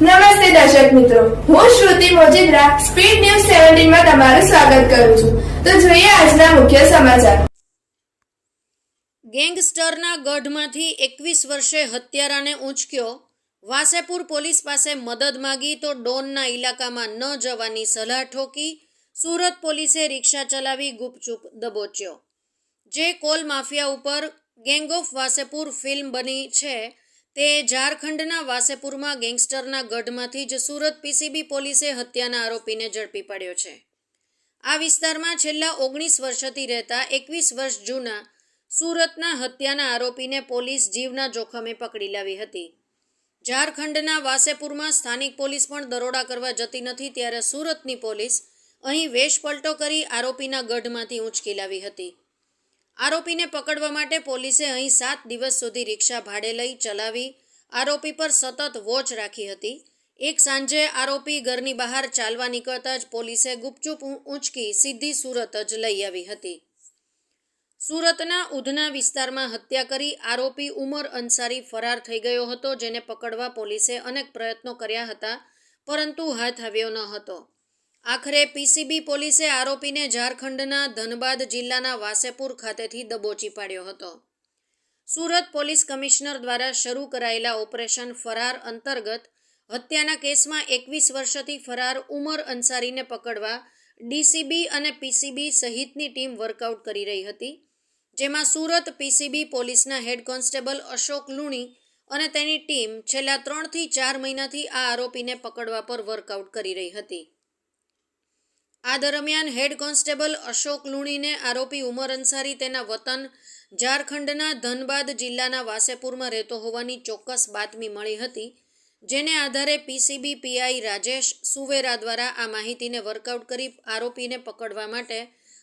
નમસ્તે દર્શક મિત્રો. હું શ્રુતિ મોજીદ્રા, સ્પીડ ન્યૂઝ સેવન્ટીનમાં તમારું સ્વાગત કરું છું. તો જોઈએ આજના મુખ્ય સમાચાર. ગેંગસ્ટરના ગઢમાંથી એકવીસ વર્ષે હત્યારાને ઊંચક્યો. વાસેપુર પોલીસ પાસે મદદ માગી તો ડોનના ઇલાકામાં ન જવાની સલાહ ઠોકી. સુરત પોલીસે રિક્ષા ચલાવી ગુપચુપ દબોચ્યો. જે કોલ માફિયા ઉપર ગેંગ ઓફ વાસેપુર ફિલ્મ બની છે. તે ઝારખંડના વાસેપુરમાં ગેંગસ્ટરના ગઢમાંથી જ સુરત પીસીબી પોલીસે હત્યાના આરોપીને ઝડપી પાડ્યો છે. આ વિસ્તારમાં છેલ્લા ઓગણીસ વર્ષથી રહેતા એકવીસ વર્ષ જૂના સુરતના હત્યાના આરોપીને પોલીસ જીવના જોખમે પકડી લાવી હતી. ઝારખંડના વાસેપુરમાં સ્થાનિક પોલીસ પણ દરોડા કરવા જતી નથી ત્યારે સુરતની પોલીસ અહીં વેશપલટો કરી આરોપીના ગઢમાંથી ઉંચકી લાવી હતી. આરોપીને પકડવા માટે પોલીસે અહીં સાત દિવસ સુધી રિક્ષા ભાડે લઈ ચલાવી આરોપી પર સતત વોચ રાખી હતી. એક સાંજે આરોપી ઘરની બહાર ચાલવા નીકળતા જ પોલીસે ગુપચુપ ઊંચકી સીધી સુરત જ લઈ આવી હતી. સુરતના ઉધના વિસ્તારમાં હત્યા કરી આરોપી ઉમર અંસારી ફરાર થઈ ગયો હતો, જેને પકડવા પોલીસે અનેક પ્રયત્નો કર્યા હતા, પરંતુ હાથ આવ્યો ન હતો. આખરે પીસીબી પોલીસે આરોપીને ઝારખંડના ધનબાદ જિલ્લાના વાસેપુર ખાતેથી દબોચી પાડ્યો હતો. સુરત પોલીસ કમિશનર દ્વારા શરૂ કરાયેલા ઓપરેશન ફરાર અંતર્ગત હત્યાના કેસમાં એકવીસ વર્ષથી ફરાર ઉમર અંસારીને પકડવા ડીસીબી અને પીસીબી સહિતની ટીમ વર્કઆઉટ કરી રહી હતી, જેમાં સુરત પીસીબી પોલીસના હેડ કોન્સ્ટેબલ અશોક લુણી અને તેની ટીમ છેલ્લા ત્રણથી ચાર મહિનાથી આ આરોપીને પકડવા પર વર્કઆઉટ કરી રહી હતી. આ દરમિયાન હેડ કોન્સ્ટેબલ અશોક લુણીને આરોપી ઉમર અંસારી તેના વતન ઝારખંડના ધનબાદ જિલ્લાના વાસેપુરમાં રહેતો હોવાની ચોક્કસ બાતમી મળી હતી, જેને આધારે પીસીબી પીઆઈ રાજેશ સુવેરા દ્વારા આ માહિતીને વર્કઆઉટ કરી આરોપીને પકડવા માટે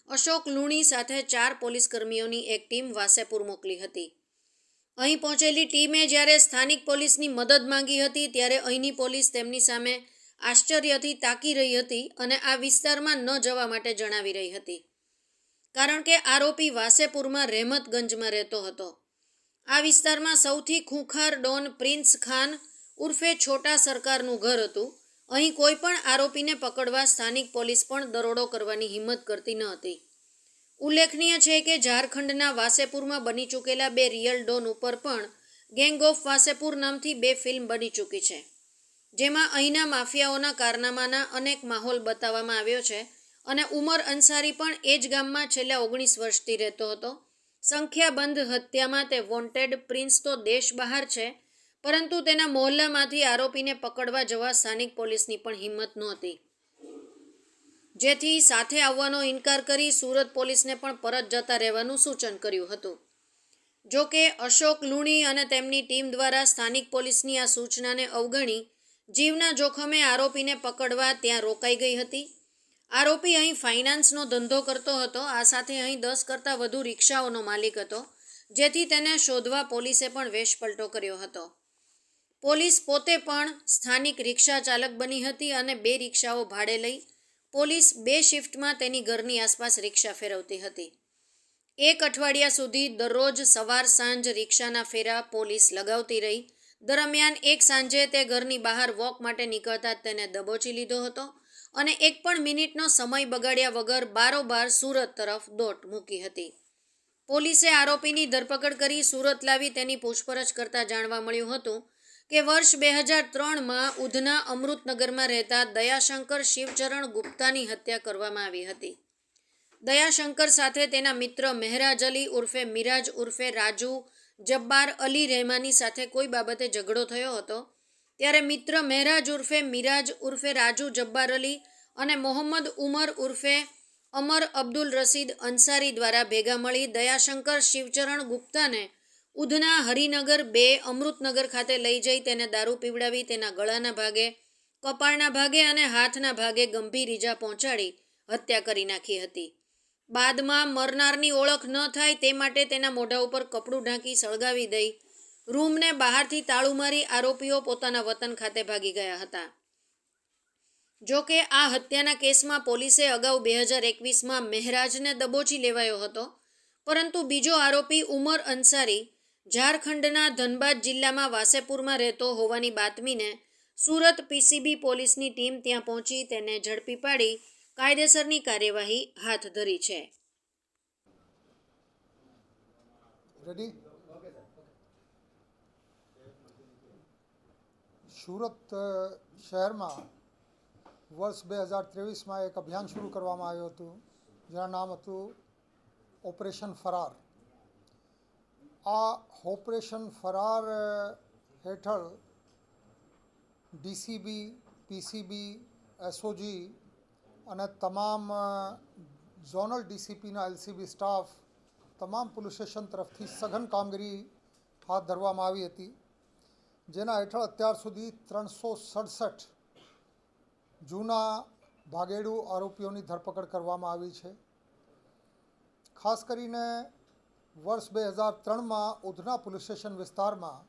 અશોક લુણી સાથે ચાર પોલીસકર્મીઓની એક ટીમ વાસેપુર મોકલી હતી. અહીં પહોંચેલી ટીમે જ્યારે સ્થાનિક પોલીસની મદદ માંગી હતી, ત્યારે અહીંની પોલીસ તેમની સામે આશ્ચર્યથી તાકી રહી હતી અને આ વિસ્તારમાં ન જવા માટે જણાવી રહી હતી. કારણ કે આરોપી વાસેપુરમાં રહેમતગંજમાં રહેતો હતો. આ વિસ્તારમાં સૌથી ખૂંખાર ડોન પ્રિન્સ ખાન ઉર્ફે છોટા સરકારનું ઘર હતું. અહીં કોઈ પણ આરોપીને પકડવા સ્થાનિક પોલીસ પણ દરોડો કરવાની હિંમત કરતી ન હતી. ઉલ્લેખનીય છે કે ઝારખંડના વાસેપુરમાં બની ચૂકેલા બે રિયલ ડોન ઉપર પણ ગેંગ ઓફ વાસેપુર નામથી બે ફિલ્મ બની ચૂકી છે. જેમાં અહીંના માફિયાઓના કારનામાના અનેક માહોલ બતાવવામાં આવ્યો છે અને ઉમર અંસારી પણ એ જ ગામમાં છેલ્લા ઓગણીસ વર્ષથી રહેતો હતો. સંખ્યાબંધ હત્યામાં તે વોન્ટેડ પ્રિન્સ તો દેશ બહાર છે, પરંતુ તેના મોહલ્લામાંથી આરોપીને પકડવા જવા સ્થાનિક પોલીસની પણ હિંમત નહોતી. જેથી સાથે આવવાનો ઇનકાર કરી સુરત પોલીસને પણ પરત જતા રહેવાનું સૂચન કર્યું હતું. જો કે અશોક લુણી અને તેમની ટીમ દ્વારા સ્થાનિક પોલીસની આ સૂચનાને અવગણી જીવના જોખમે આરોપીને પકડવા ત્યાં રોકાઈ ગઈ હતી. આરોપી અહીં ફાઇનાન્સનો ધંધો કરતો હતો. આ સાથે અહીં દસ કરતાં વધુ રિક્ષાઓનો માલિક હતો, જેથી તેને શોધવા પોલીસે પણ વેશપલટો કર્યો હતો. પોલીસ પોતે પણ સ્થાનિક રિક્ષા ચાલક બની હતી અને બે રિક્ષાઓ ભાડે લઈ પોલીસ બે શિફ્ટમાં તેની ઘરની આસપાસ રિક્ષા ફેરવતી હતી. એક અઠવાડિયા સુધી દરરોજ સવાર સાંજ રિક્ષાના ફેરા પોલીસ લગાવતી રહી દરમિયાન એક સાંજે તે ઘરની બહાર વોક માટે નીકળતા તેને દબોચી લીધો હતો અને એક પણ મિનિટનો સમય બગાડ્યા વગર બારોબાર સુરત તરફ દોટ મૂકી હતી. પોલીસે આરોપીની ધરપકડ કરી સુરત લાવી તેની પૂછપરછ કરતા જાણવા મળ્યું હતું કે વર્ષ બે હજાર ત્રણમાં ઉધના અમૃતનગરમાં રહેતા દયાશંકર શિવચરણ ગુપ્તાની હત્યા કરવામાં આવી હતી. દયાશંકર સાથે તેના મિત્ર મહેરાજ અલી ઉર્ફે મિરાજ ઉર્ફે રાજુ જબ્બાર અલી રહેમાની સાથે કોઈ બાબતે ઝઘડો થયો હતો? ત્યારે મિત્ર મહેરાજ ઉર્ફે મિરાજ ઉર્ફે રાજુ જબ્બાર અલી અને મોહમ્મદ ઉમર ઉર્ફે અમર અબ્દુલ રસીદ અંસારી દ્વારા ભેગા મળી દયાશંકર શિવચરણ ગુપ્તાને ઉધના હરિનગર બે અમૃતનગર ખાતે લઈ જઈ તેને દારૂ પીવડાવી તેના ગળાના ભાગે, કપાળના ભાગે અને હાથના ભાગે ગંભીર ઈજા પહોંચાડી હત્યા કરી નાખી હતી. બાદમાં મરનારની ઓળખ ન થાય તે માટે તેના મોઢા ઉપર કપડું ઢાંકી સળગાવી દઈ રૂમને બહારથી તાળું મારી આરોપીઓ પોતાના વતન ખાતે ભાગી ગયા હતા. જો કે આ હત્યાના કેસમાં પોલીસે અગાઉ બે હજાર એકવીસમાં મહેરાજને દબોચી લેવાયો હતો, પરંતુ બીજો આરોપી ઉમર અંસારી ઝારખંડના ધનબાદ જિલ્લામાં વાસેપુરમાં રહેતો હોવાની બાતમીને સુરત પીસીબી પોલીસની ટીમ ત્યાં પહોંચી તેને ઝડપી પાડી કાયદેસરની કાર્યવાહી હાથ ધરી છે. રેડી સુરત અ, શહેરમાં વર્ષ બે હજાર ત્રેવીસમાં એક અભિયાન શરૂ કરવામાં આવ્યું હતું. જેનું નામ હતું ઓપરેશન ફરાર. આ ઓપરેશન ફરાર અ, હેઠળ ડીસીબી પીસીબી એસઓજી અને તમામ ઝોનલ ડીસીપીના એલસીબી સ્ટાફ, તમામ પોલીસ સ્ટેશન તરફથી સઘન કામગીરી હાથ ધરવામાં આવી હતી, જેના હેઠળ અત્યાર સુધી ત્રણસો સડસઠ જૂના ભાગેડુ આરોપીઓની ધરપકડ કરવામાં આવી છે. ખાસ કરીને વર્ષ બે હજાર ત્રણમાં ઉધના પોલીસ સ્ટેશન વિસ્તારમાં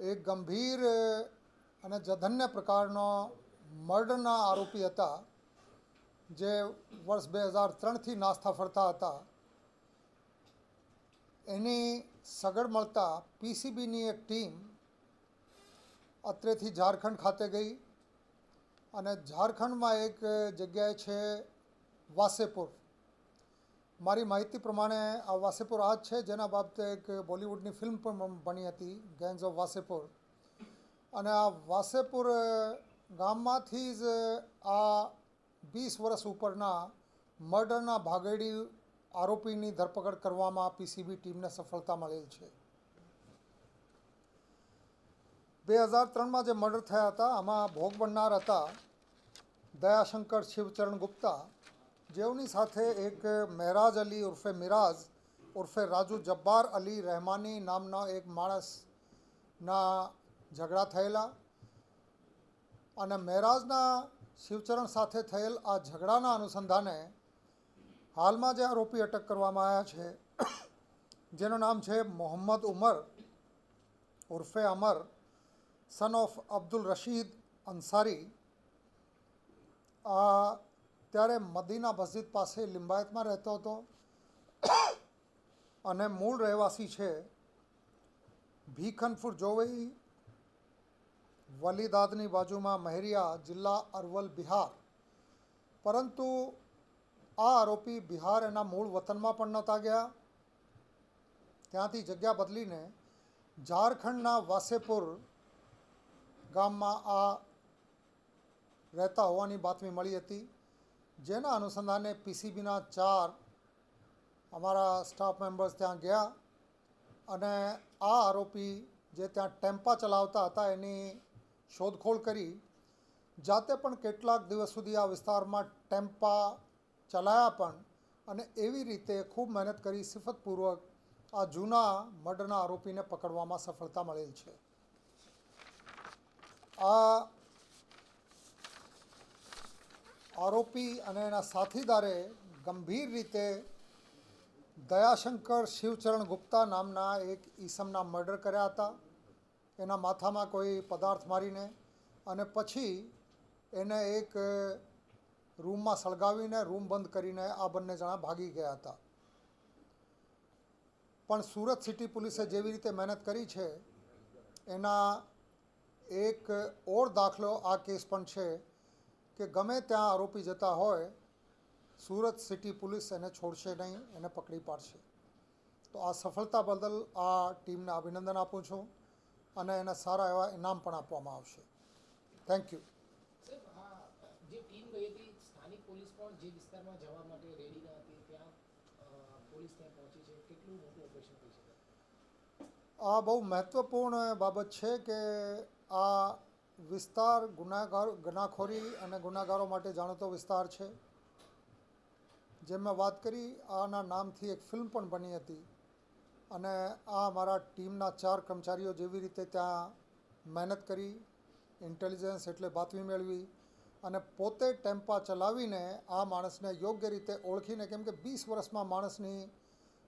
એક ગંભીર અને જધન્ય પ્રકારનો મર્ડરના આરોપી હતા જે વર્ષ બે હજાર ત્રણથી નાસ્તા ફરતા હતા, એની સગડ મળતા પીસીબીની એક ટીમ અત્રેથી ઝારખંડ ખાતે ગઈ અને ઝારખંડમાં એક જગ્યાએ છે વાસેપુર. મારી માહિતી પ્રમાણે આ વાસેપુર આ જ છે, જેના બાબતે એક બોલિવૂડની ફિલ્મ પણ બની હતી, ગેંગ્સ ઓફ વાસેપુર. અને આ વાસેપુર ગામમાંથી જ આ વીસ વર્ષ ઉપરના મર્ડરના ભાગેડી આરોપીની ધરપકડ કરવામાં પીસીબી ટીમને સફળતા મળેલ છે. બે હજાર ત્રણમાં જે મર્ડર થયા હતા, આમાં ભોગ બનનાર હતા દયાશંકર શિવચરણ ગુપ્તા, જેઓની સાથે એક મહેરાજ અલી ઉર્ફે મિરાજ ઉર્ફે રાજુ જબ્બાર અલી રહેમાની નામનો એક માણસના ઝઘડા થયેલા અને મહેરાજના શિવચરણ સાથે થયેલ આ ઝઘડાના અનુસંધાને હાલમાં જે આરોપી અટક કરવામાં આવ્યા છે, જેનું નામ છે મોહમ્મદ ઉમર, ઉર્ફે અમર સન ઓફ અબ્દુલ રશીદ અંસારી. આ ત્યારે મદીના મસ્જિદ પાસે લિંબાયતમાં રહેતો હતો અને મૂળ રહેવાસી છે ભીખનપુર જોવઈ વલીદાદની બાજુમાં મહેરિયા જિલ્લા અરવલ બિહાર. પરંતુ આ આરોપી બિહાર એના મૂળ વતનમાં પણ નહોતા ગયા. ત્યાંથી જગ્યા બદલીને ઝારખંડના વાસેપુર ગામમાં આ રહેતા હોવાની બાતમી મળી હતી, જેના અનુસંધાને પીસીબીના ચાર અમારા સ્ટાફ મેમ્બર્સ ત્યાં ગયા અને આ આરોપી જે ત્યાં ટેમ્પા ચલાવતા હતા એની શોધખોળ કરી, જાતે પણ કેટલાક દિવસ સુધી આ વિસ્તારમાં ટેમ્પા ચલાયા પણ અને એવી રીતે ખૂબ મહેનત કરી, સિફતપૂર્વક આ જૂના મર્ડરના આરોપીને પકડવામાં સફળતા મળેલ છે. આ આરોપી અને એના સાથીદારે ગંભીર રીતે દયાશંકર શિવચરણ ગુપ્તા નામના એક ઈસમના મર્ડર કર્યા હતા. એના માથામાં કોઈ પદાર્થ મારીને અને પછી એને એક રૂમમાં સળગાવીને રૂમ બંધ કરીને આ બંને જણા ભાગી ગયા હતા. પણ સુરત સિટી પોલીસે જેવી રીતે મહેનત કરી છે, એના એક ઓર દાખલો આ કેસ પણ છે કે ગમે ત્યાં આરોપી જતા હોય, સુરત સિટી પોલીસ એને છોડશે નહીં, એને પકડી પાડશે. તો આ સફળતા બદલ આ ટીમને અભિનંદન આપું છું. અને એને સારા એવા ઇનામ પણ આપવામાં આવશે. થેન્ક યુ આ જે ટીમ ગઈ હતી સ્થાનિક પોલીસ પણ જે વિસ્તારમાં જવા માટે રેડી ન હતી ત્યાં પોલીસ ત્યાં પહોંચી છે. કેટલું મોટું ઓપરેશન કહી શકાય આ બહુ મહત્ત્વપૂર્ણ બાબત છે કે આ વિસ્તાર ગુનાગાર ગુનાખોરી અને ગુનાગારો માટે જાણીતો વિસ્તાર છે. જેમ મેં વાત કરી આના નામથી એક ફિલ્મ પણ બની હતી. અને આ અમારા ટીમના ચાર કર્મચારીઓ જેવી રીતે ત્યાં મહેનત કરી ઇન્ટેલિજન્સ એટલે બાતમી મેળવી અને પોતે ટેમ્પા ચલાવીને આ માણસને યોગ્ય રીતે ઓળખીને કેમ કે વીસ વર્ષમાં માણસની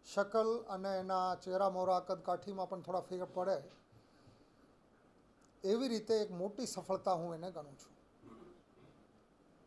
શકલ અને એના ચહેરા મોરા કદકાઠીમાં પણ થોડા ફેર પડે. એવી રીતે એક મોટી સફળતા હું એને ગણું છું.